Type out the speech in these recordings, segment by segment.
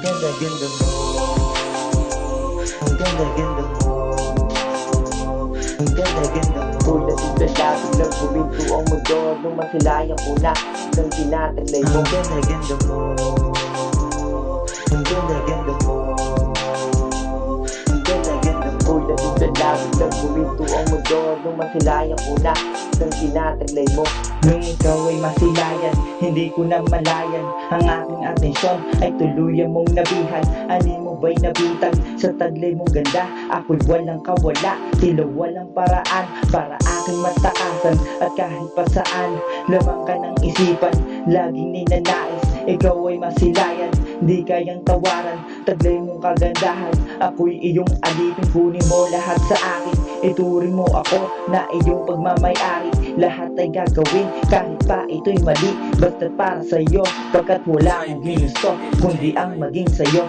ganda-ganda mo Ang ganda-ganda mo Ang ganda-ganda mo Tulad sa labi lang buminto ang mundo Nung masilayan ko na Nang tinataglay mo Ang ganda-ganda mo Ang ganda-ganda mo buminto ang mundo Nung masilayan ko na Nang tinataglay mo. Nung ikaw ay masilayan, hindi ko na malayan. Ang aking atensyon ay tuluyan mong nabihan. Ani mo ba'y nabitag sa taglay mong ganda? Ako'y walang kawala, tila walang paraan Para aking mataasan. At kahit pa saan Lamang ka ng isipan, laging ninanais Ikaw ay masilayan, di kayang tawaran Taglay mong kagandahan, ako'y iyong alipin Kunin mo lahat sa akin, ituring mo ako na iyong pagmamayari. Lahat ay gagawin kahit pa ito'y mali. Basta't para sa'yo Pagkat wala akong ginusto Kundi ang maging sa'yo.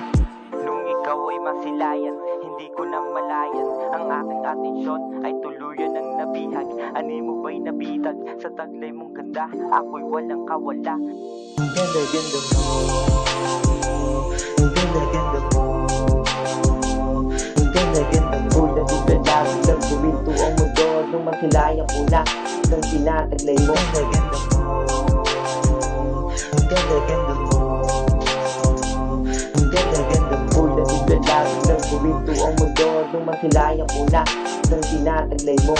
Nung ikaw ay masilayan Hindi ko na malayan. Ang aking atensyon ay tuluyan ng nabihag. Ani mo ba'y nabitag? Sa taglay mong ganda Ako'y walang kawala. Ang ganda-ganda mo. Ang ganda-ganda mo. Ang ganda-ganda Nung masilayan ko na Nang tinataglay mo Ang ganda-ganda mo Ang ganda-ganda mo Ang ganda-ganda mo sa labi lang buminto ang mundo Nung masilayan ko na Nang tinataglay mo